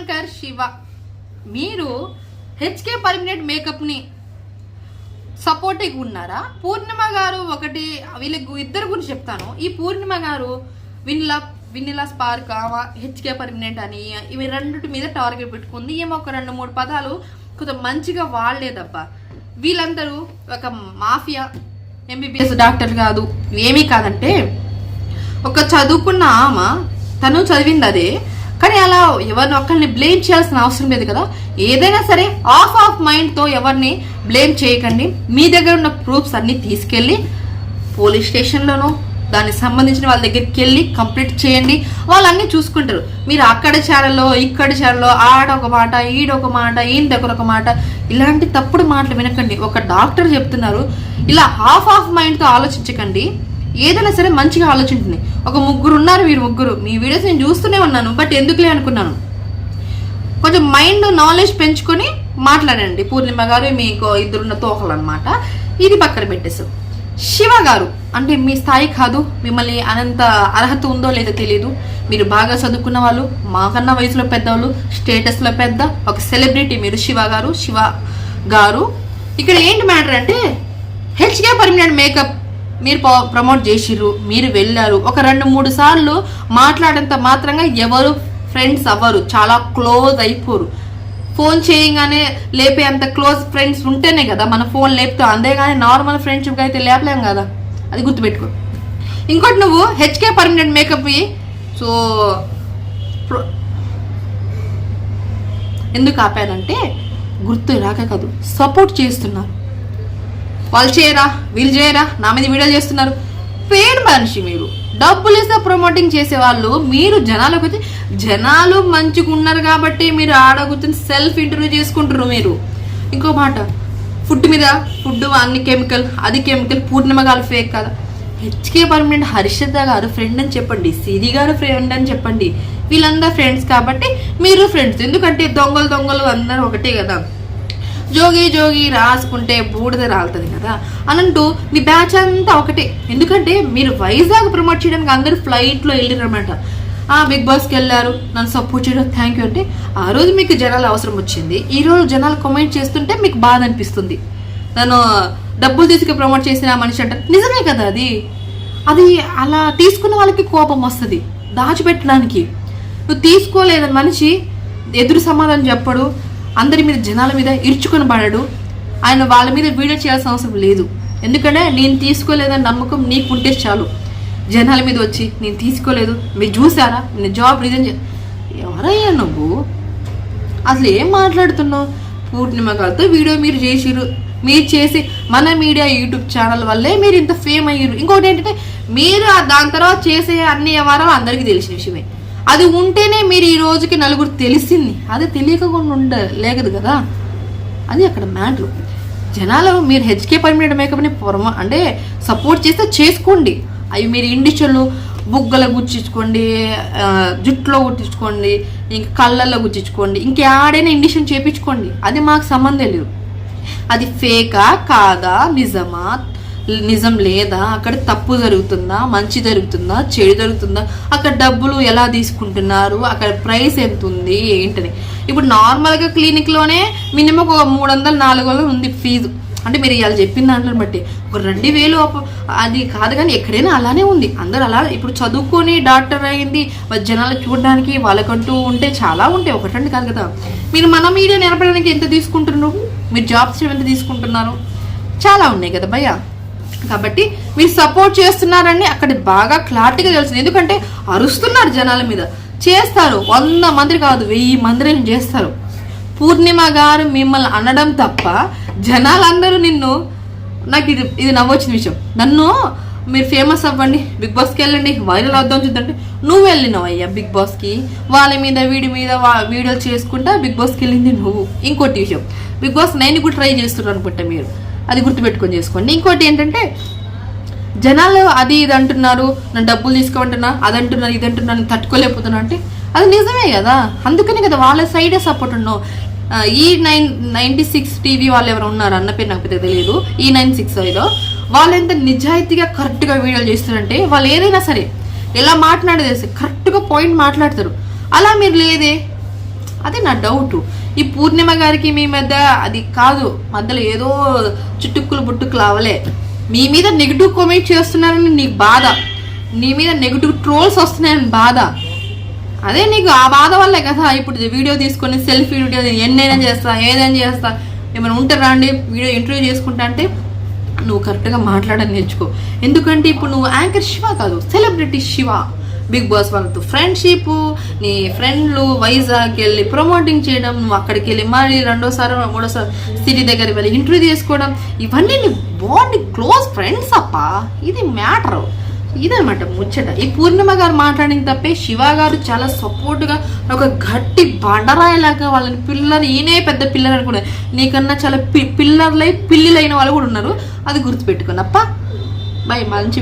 Anchor Shiva. మీరు HK permanent మేకప్ని supporting ఉన్నారా? పూర్ణిమ గారు ఒకటి వీళ్ళకి ఇద్దరు గురించి చెప్తాను. ఈ Purnima garu Vinila Vinila spark HK permanent అని ఇవి రెండింటి మీద టార్గెట్ పెట్టుకుంది. ఏమో ఒక రెండు మూడు పదాలు కొంచెం మంచిగా వాడలేదబ్బా. వీళ్ళందరూ ఒక మాఫియా ఎంబీబీఎస్ డాక్టర్ కాదు. ఏమీ కాదంటే ఒక చదువుకున్న ఆమె తను చదివింది అదే. కానీ అలా ఎవరిని ఒక్కరిని బ్లేమ్ చేయాల్సిన అవసరం లేదు కదా. ఏదైనా సరే ఆఫ్ ఆఫ్ మైండ్తో ఎవరిని బ్లేమ్ చేయకండి. మీ దగ్గర ఉన్న ప్రూఫ్స్ అన్నీ తీసుకెళ్ళి పోలీస్ స్టేషన్లోనో దానికి సంబంధించిన వాళ్ళ దగ్గరికి వెళ్ళి కంప్లీట్ చేయండి. వాళ్ళన్నీ చూసుకుంటారు. మీరు అక్కడ చేరలో ఇక్కడ చేరలో ఆడ ఒక మాట ఈడ ఒక మాట ఈయన దగ్గర ఒక మాట ఇలాంటి తప్పుడు మాటలు వినకండి. ఒక డాక్టర్ చెప్తున్నారు. ఇలా హాఫ్ ఆఫ్ మైండ్తో ఆలోచించకండి. ఏదైనా సరే మంచిగా ఆలోచించింది. ఒక ముగ్గురు ఉన్నారు మీరు ముగ్గురు. మీ వీడియోస్ నేను చూస్తూనే ఉన్నాను బట్ ఎందుకులే అనుకున్నాను. కొంచెం మైండ్ నాలెడ్జ్ పెంచుకొని మాట్లాడండి. పూర్ణిమ గారు మీకు ఇద్దరున్న తోకలు అనమాట ఇది పక్కన పెట్టేసు. శివ గారు అంటే మీ స్థాయి కాదు. మిమ్మల్ని అనంత అర్హత ఉందో లేదో తెలియదు మీరు బాగా చదువుకున్న వాళ్ళు మాకన్నా వయసులో పెద్దవాళ్ళు స్టేటస్లో పెద్ద ఒక సెలబ్రిటీ మీరు శివ గారు శివ గారు. ఇక్కడ ఏంటి మ్యాటర్ అంటే హెచ్కే పర్మినెంట్ మేకప్ మీరు ప్రమోట్ చేసిర్రు మీరు వెళ్ళారు. ఒక రెండు మూడు సార్లు మాట్లాడేంత మాత్రంగా ఎవరు ఫ్రెండ్స్ అవ్వరు. చాలా క్లోజ్ అయిపోరు. ఫోన్ చేయగానే లేపే అంత క్లోజ్ ఫ్రెండ్స్ ఉంటేనే కదా మన ఫోన్ లేపుతాం. అంతేగాని నార్మల్ ఫ్రెండ్షిప్ అయితే లేపలేం కదా. అది గుర్తుపెట్టుకో. ఇంకోటి నువ్వు HK permanent makeup so pro- ఎందుకు ఆపానంటే గుర్తు రాక కాదు. సపోర్ట్ చేస్తున్నారు. వాళ్ళు చేయరా? వీళ్ళు చేయరా? నా మీద వీడియోలు చేస్తున్నారు. పేడ్ మనిషి మీరు. డబ్బులు ఇస్తే ప్రమోటింగ్ చేసే వాళ్ళు మీరు జనాలకు వచ్చి జనాలు మంచిగా ఉన్నారు కాబట్టి మీరు ఆడ కూర్చొని సెల్ఫ్ ఇంటర్వ్యూ చేసుకుంటారు మీరు. ఇంకో మాట ఫుడ్ మీద ఫుడ్ అన్ని కెమికల్ అది కెమికల్ పూర్ణిమ గారు ఫేక్ కదా. హెచ్కే పర్మనెంట్ హర్షిత గారు ఫ్రెండ్ అని చెప్పండి సిరి గారు ఫ్రెండ్ అని చెప్పండి. వీళ్ళందరూ ఫ్రెండ్స్ కాబట్టి మీరు ఫ్రెండ్స్ ఎందుకంటే దొంగలు దొంగలు అందరూ ఒకటే కదా. జోగి జోగి రాసుకుంటే బూడిద రాలుతుంది కదా అనంటూ మీ బ్యాచ్ అంతా ఒకటే. ఎందుకంటే మీరు వైజాగ్ ప్రమోట్ చేయడానికి అందరూ ఫ్లైట్లో వెళ్ళిరన్నమాట ఆ బిగ్ బాస్కి వెళ్ళారు నన్ను సపోర్ట్ చేయడం థ్యాంక్ యూ అంటే ఆ రోజు మీకు జనాలు అవసరం వచ్చింది. ఈ రోజు జనాలు కమెంట్ చేస్తుంటే మీకు బాధ అనిపిస్తుంది. నన్ను డబ్బులు తీసుకు ప్రమోట్ చేసిన మనిషి అంటారు నిజమే కదా అది? అది అలా తీసుకున్న వాళ్ళకి కోపం వస్తుంది దాచిపెట్టడానికి. నువ్వు తీసుకోలేదని మనిషి ఎదురు సమాధానం చెప్పడు అందరి మీద జనాల మీద ఇరుచుకొని పడడు. ఆయన వాళ్ళ మీద వీడియో చేయాల్సిన అవసరం లేదు. ఎందుకంటే నేను తీసుకోలేదని నమ్మకం నీకు ఉంటే చాలు. జనాల మీద వచ్చి నేను తీసుకోలేదు. మీరు చూసారా? నేను జాబ్ రిజైన్ ఎవరయ్యా నువ్వు? అసలు ఏం మాట్లాడుతున్నావు? పూర్ణిమ గారితో వీడియో మీరు చేసిరు మీరు చేసి మన మీడియా యూట్యూబ్ ఛానల్ వల్లే మీరు ఇంత ఫేమ్ అయ్యారు ఇంకోటి ఏంటంటే మీరు దాని తర్వాత చేసే అన్ని వ్యవహారాలు అందరికీ తెలిసిన విషయమే. అది ఉంటేనే మీరు ఈ రోజుకి నలుగురు తెలిసింది. అది తెలియకుండా ఉండలేదు కదా. అది అక్కడ మ్యాటర్. జనాలు మీరు హెచ్కే పర్మినెంట్ మేకప్ని పొరమ అంటే సపోర్ట్ చేస్తే చేసుకోండి. అవి మీరు ఇండిషన్లు బుగ్గల గుచ్చించుకోండి జుట్టులో గుట్టించుకోండి ఇంకా కళ్ళల్లో గుచ్చించుకోండి ఇంకేడైనా ఇండిషన్ చేపించుకోండి. అది మాకు సంబంధం లేదు. అది ఫేకా కాదా నిజమా నిజం లేదా? అక్కడ తప్పు జరుగుతుందా? మంచి జరుగుతుందా? చెడు జరుగుతుందా? అక్కడ డబ్బులు ఎలా తీసుకుంటున్నారు? అక్కడ ప్రైస్ ఎంత ఉంది ఏంటని. ఇప్పుడు నార్మల్గా క్లినిక్లోనే మినిమం ఒక మూడు వందలు నాలుగు వందలు ఉంది ఫీజు. అంటే మీరు ఇవాళ చెప్పిన దాంట్లో బట్టి. ఒక రెండు వేలు అది కాదు కానీ ఎక్కడైనా అలానే ఉంది. అందరు అలా ఇప్పుడు చదువుకొని డాక్టర్ అయింది. జనాలు చూడడానికి వాళ్ళకంటూ ఉంటే చాలా ఉంటాయి. ఒకటండి కాదు కదా. మీరు మన మీడియా నిలబడడానికి ఎంత తీసుకుంటున్నారు? మీరు జాబ్స్ ఎంత తీసుకుంటున్నారు? చాలా ఉన్నాయి కదా భయ్యా. కాబట్టి మీరు సపోర్ట్ చేస్తున్నారని అక్కడ బాగా క్లారిటీగా తెలుస్తుంది. ఎందుకంటే అరుస్తున్నారు జనాల మీద. చేస్తారు. వంద మంది కాదు వెయ్యి మందిని చేస్తారు. పూర్ణిమ గారు మిమ్మల్ని అనడం తప్ప జనాలందరూ నిన్ను నాకు ఇది ఇది నవ్వొచ్చిన విషయం. నన్ను మీరు ఫేమస్ అవ్వండి బిగ్ బాస్కి వెళ్ళండి వైరల్ అవుదాం చూద్దంటే నువ్వు వెళ్ళినావు అయ్యా బిగ్ బాస్కి. వాళ్ళ మీద వీడి మీద వా- వీడియోలు చేసుకుంటా బిగ్ బాస్కి వెళ్ళింది నువ్వు. ఇంకోటి విషయం. బిగ్ బాస్ నేను కూడా ట్రై చేస్తున్నాను అనుకుంటా మీరు. అది గుర్తుపెట్టుకొని చేసుకోండి. ఇంకోటి ఏంటంటే జనాలు అది ఇది అంటున్నారు నన్ను డబ్బులు తీసుకోమంటున్నా అది అంటున్నారు ఇది అంటున్నారు తట్టుకోలేకపోతున్నా అంటే అది నిజమే కదా? అందుకనే కదా వాళ్ళ సైడే సపోర్ట్ ఉన్నావు ఈ నైన్ నైంటీ సిక్స్ టీవీ వాళ్ళు ఎవరు ఉన్నారు అన్న పేరు నాకు పెద్దగా తెలియదు. ఈ నైన్ సిక్స్ ఏదో. వాళ్ళు ఎంత నిజాయితీగా కరెక్ట్గా వీడియోలు చేస్తారంటే వాళ్ళు ఏదైనా సరే ఎలా మాట్లాడేది కరెక్ట్గా పాయింట్ మాట్లాడతారు. అలా మీరు లేదే. అదే నా డౌట్. ఈ పూర్ణిమ గారికి మీ మధ్య అది కాదు మధ్యలో ఏదో చుట్టుక్కులు బుట్టుక్కులు అవలే. మీ మీద నెగిటివ్ కామెంట్ చేస్తున్నారని నీకు బాధ. నీ మీద నెగిటివ్ ట్రోల్స్ వస్తున్నాయని బాధ. అదే నీకు ఆ బాధ వల్లే కదా ఇప్పుడు వీడియో తీసుకొని సెల్ఫీ వీడియో ఎన్నైనా చేస్తా ఏదైనా చేస్తా. ఏమైనా ఉంటారా అండి వీడియో ఇంటర్వ్యూ చేసుకుంటా అంటే నువ్వు కరెక్ట్గా మాట్లాడని నేర్చుకో. ఎందుకంటే ఇప్పుడు నువ్వు యాంకర్ శివ కాదు సెలబ్రిటీ శివ. బిగ్ బాస్ వాళ్ళతో ఫ్రెండ్షిప్ నీ ఫ్రెండ్లు వైజాగ్ వెళ్ళి ప్రమోటింగ్ చేయడం నువ్వు అక్కడికి వెళ్ళి మళ్ళీ రెండోసారి మూడోసారి సిటీ దగ్గర వెళ్ళి ఇంటర్వ్యూ చేసుకోవడం ఇవన్నీ నీ బాండ్ క్లోజ్ ఫ్రెండ్స్ అప్ప. ఇది మ్యాటర్. ఇదనమాట ముచ్చట. ఈ పూర్ణిమ గారు మాట్లాడిన తప్పే శివ గారు చాలా సపోర్ట్గా ఒక గట్టి బండరాయిలాగా వాళ్ళని పిల్లలు ఈయనే పెద్ద పిల్లలు అనుకున్నారు. నీకన్నా చాలా పి పిల్లర్లై పిల్లిలైన వాళ్ళు కూడా ఉన్నారు. అది గుర్తుపెట్టుకున్నప్ప బై మంచి